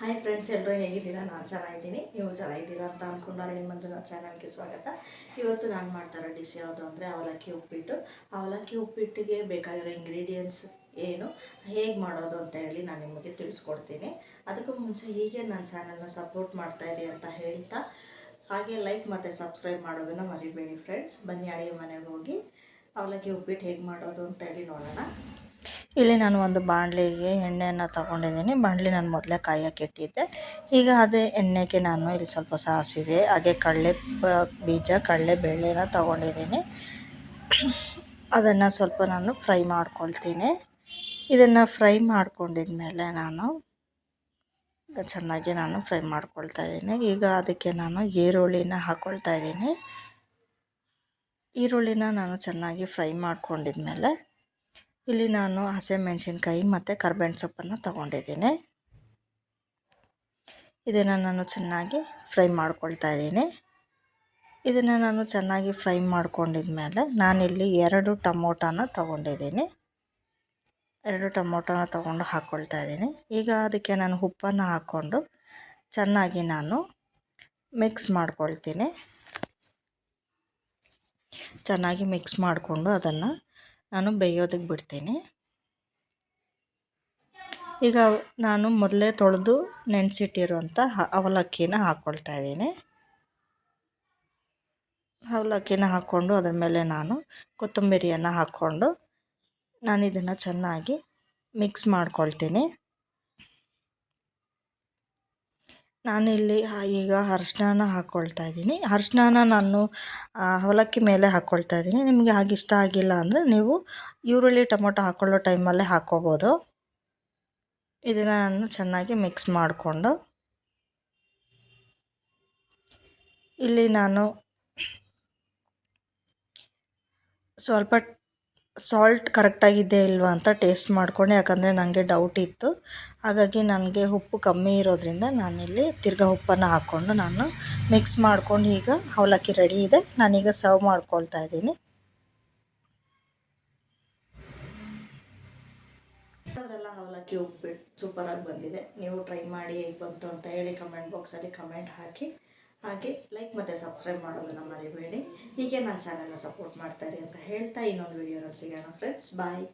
Hi friends ಎಲ್ಲರೂ ಹೇಗಿದ್ದೀರಾ? ನಾನು ಚೆನ್ನಾಗಿದ್ದೀನಿ. ನೀವು ಚೆನ್ನಾಗಿದ್ದೀರಾ ಅಂತ ಅಂದ್ಕೊಂಡಾರೆ ನನ್ನ ಚಾನಲ್ಗೆ ಸ್ವಾಗತ. ಇವತ್ತು ನಾನು ಮಾಡ್ತಾರೋ ಡಿಶ್ ಯಾವುದು ಅಂದರೆ ಅವಲಕ್ಕಿ ಉಪ್ಪಿಟ್ಟು. ಅವಲಕ್ಕಿ ಉಪ್ಪಿಟ್ಟಿಗೆ ಬೇಕಾಗಿರೋ ಇಂಗ್ರೀಡಿಯೆಂಟ್ಸ್ ಏನು, ಹೇಗೆ ಮಾಡೋದು ಅಂತ ಹೇಳಿ ನಾನು ನಿಮಗೆ ತಿಳಿಸ್ಕೊಡ್ತೀನಿ. ಅದಕ್ಕೂ ಮುಂಚೆ ಹೀಗೆ ನನ್ನ ಚಾನಲ್ನ ಸಪೋರ್ಟ್ ಮಾಡ್ತಾಯಿರಿ ಅಂತ ಹೇಳ್ತಾ, ಹಾಗೆ ಲೈಕ್ ಮತ್ತು ಸಬ್ಸ್ಕ್ರೈಬ್ ಮಾಡೋದನ್ನು ಮರಿಬೇಡಿ ಫ್ರೆಂಡ್ಸ್ ಬನ್ನಿ ಅಡುಗೆ ಮನೆಗೆ ಹೋಗಿ ಅವಲಕ್ಕಿ ಉಪ್ಪಿಟ್ಟು ಹೇಗೆ ಮಾಡೋದು ಅಂತ ಹೇಳಿ ನೋಡೋಣ. ಇಲ್ಲಿ ನಾನು ಒಂದು ಬಾಣಲಿಗೆ ಎಣ್ಣೆಯನ್ನು ತಗೊಂಡಿದ್ದೀನಿ. ಬಾಣಲಿ ನಾನು ಮೊದಲೇ ಕಾಯಕ್ಕೆ ಇಟ್ಟಿದ್ದೆ. ಈಗ ಅದೇ ಎಣ್ಣೆಗೆ ನಾನು ಇಲ್ಲಿ ಸ್ವಲ್ಪ ಸಾಸಿವೆ, ಹಾಗೆ ಕಡಲೆ ಬೀಜ, ಕಡಲೆ ಬೇಳೆನ ತಗೊಂಡಿದ್ದೀನಿ. ಅದನ್ನು ಸ್ವಲ್ಪ ನಾನು ಫ್ರೈ ಮಾಡ್ಕೊಳ್ತೀನಿ. ಇದನ್ನು ಫ್ರೈ ಮಾಡ್ಕೊಂಡಿದ್ಮೇಲೆ ನಾನು ಚೆನ್ನಾಗಿ ನಾನು ಫ್ರೈ ಮಾಡ್ಕೊಳ್ತಾ ಇದ್ದೀನಿ. ಈಗ ಅದಕ್ಕೆ ನಾನು ಈರುಳ್ಳಿನ ಹಾಕ್ಕೊಳ್ತಾ ಇದ್ದೀನಿ. ಈರುಳ್ಳಿನ ನಾನು ಚೆನ್ನಾಗಿ ಫ್ರೈ ಮಾಡ್ಕೊಂಡಿದ್ಮೇಲೆ ಇಲ್ಲಿ ನಾನು ಹಸಿಮೆಣ್ಸಿನ್ಕಾಯಿ ಮತ್ತು ಕರ್ಬೇವಿನ ಸೊಪ್ಪನ್ನು ತಗೊಂಡಿದ್ದೀನಿ. ಇದನ್ನು ನಾನು ಚೆನ್ನಾಗಿ ಫ್ರೈ ಮಾಡ್ಕೊಳ್ತಾ ಇದ್ದೀನಿ. ಇದನ್ನು ನಾನು ಚೆನ್ನಾಗಿ ಫ್ರೈ ಮಾಡ್ಕೊಂಡಿದ್ಮೇಲೆ ನಾನಿಲ್ಲಿ ಎರಡು ಟೊಮೊಟೊನ ತಗೊಂಡಿದ್ದೀನಿ. ಎರಡು ಟೊಮೊಟೊನ ತಗೊಂಡು ಹಾಕ್ಕೊಳ್ತಾ ಇದ್ದೀನಿ. ಈಗ ಅದಕ್ಕೆ ನಾನು ಉಪ್ಪನ್ನು ಹಾಕ್ಕೊಂಡು ಚೆನ್ನಾಗಿ ನಾನು ಮಿಕ್ಸ್ ಮಾಡ್ಕೊಳ್ತೀನಿ. ಚೆನ್ನಾಗಿ ಮಿಕ್ಸ್ ಮಾಡಿಕೊಂಡು ಅದನ್ನು ನಾನು ಬೇಯೋದಕ್ಕೆ ಬಿಡ್ತೀನಿ. ಈಗ ನಾನು ಮೊದಲೇ ತೊಳೆದು ನೆನೆಸಿಟ್ಟಿರುವಂಥ ಅವಲಕ್ಕಿನ ಹಾಕ್ಕೊಳ್ತಾ ಇದ್ದೀನಿ. ಅವಲಕ್ಕಿನ ಹಾಕ್ಕೊಂಡು ಅದರ ಮೇಲೆ ನಾನು ಕೊತ್ತಂಬರಿಯನ್ನು ಹಾಕ್ಕೊಂಡು ನಾನು ಇದನ್ನು ಚೆನ್ನಾಗಿ ಮಿಕ್ಸ್ ಮಾಡ್ಕೊಳ್ತೀನಿ. ನಾನಿಲ್ಲಿ ಈಗ ಅರ್ಶಿನ ಹಾಕ್ಕೊಳ್ತಾ ಇದ್ದೀನಿ. ಅರ್ಶಿನ ನಾನು ಅವಲಕ್ಕಿ ಮೇಲೆ ಹಾಕ್ಕೊಳ್ತಾ ಇದ್ದೀನಿ. ನಿಮಗೆ ಹಾಗೆ ಇಷ್ಟ ಆಗಿಲ್ಲ ಅಂದರೆ ನೀವು ಈರುಳ್ಳಿ, ಟೊಮೊಟೊ ಹಾಕ್ಕೊಳ್ಳೋ ಟೈಮಲ್ಲೇ ಹಾಕ್ಕೋಬೋದು ಇದನ್ನು ನಾನು ಚೆನ್ನಾಗಿ ಮಿಕ್ಸ್ ಮಾಡಿಕೊಂಡು, ಇಲ್ಲಿ ನಾನು ಸ್ವಲ್ಪ ಸಾಲ್ಟ್ ಕರೆಕ್ಟಾಗಿದೆ ಇಲ್ವಾ ಅಂತ ಟೇಸ್ಟ್ ಮಾಡಿಕೊಂಡೆ, ಯಾಕಂದರೆ ನನಗೆ ಡೌಟ್ ಇತ್ತು. ಹಾಗಾಗಿ ನನಗೆ ಉಪ್ಪು ಕಮ್ಮಿ ಇರೋದ್ರಿಂದ ನಾನಿಲ್ಲಿ ತಿರ್ಗಾ ಉಪ್ಪನ್ನು ಹಾಕ್ಕೊಂಡು ನಾನು ಮಿಕ್ಸ್ ಮಾಡ್ಕೊಂಡು ಈಗ ಅವಲಕ್ಕಿ ರೆಡಿ ಇದೆ. ನಾನೀಗ ಸರ್ವ್ ಮಾಡ್ಕೊಳ್ತಾ ಇದ್ದೀನಿ. ಅದರೆಲ್ಲ ಅವಲಕ್ಕಿ ಉಪ್ಪಿಟ್ಟು ಸೂಪರಾಗಿ ಬಂದಿದೆ. ನೀವು ಟ್ರೈ ಮಾಡಿ ಹೇಗೆ ಬಂತು ಅಂತ ಹೇಳಿ ಕಮೆಂಟ್ ಬಾಕ್ಸಲ್ಲಿ ಕಮೆಂಟ್ ಹಾಕಿ. ಹಾಗೆ ಲೈಕ್ ಮತ್ತು ಸಬ್ಸ್ಕ್ರೈಬ್ ಮಾಡೋದನ್ನು ಮರಿಬೇಡಿ. ಹೀಗೆ ನನ್ನ ಚಾನಲ್ನ ಸಪೋರ್ಟ್ ಮಾಡ್ತಾರೆ ಅಂತ ಹೇಳ್ತಾ ಇನ್ನೊಂದು ವೀಡಿಯೋನಲ್ಲಿ ಸಿಗೋಣ ಫ್ರೆಂಡ್ಸ್ ಬಾಯ್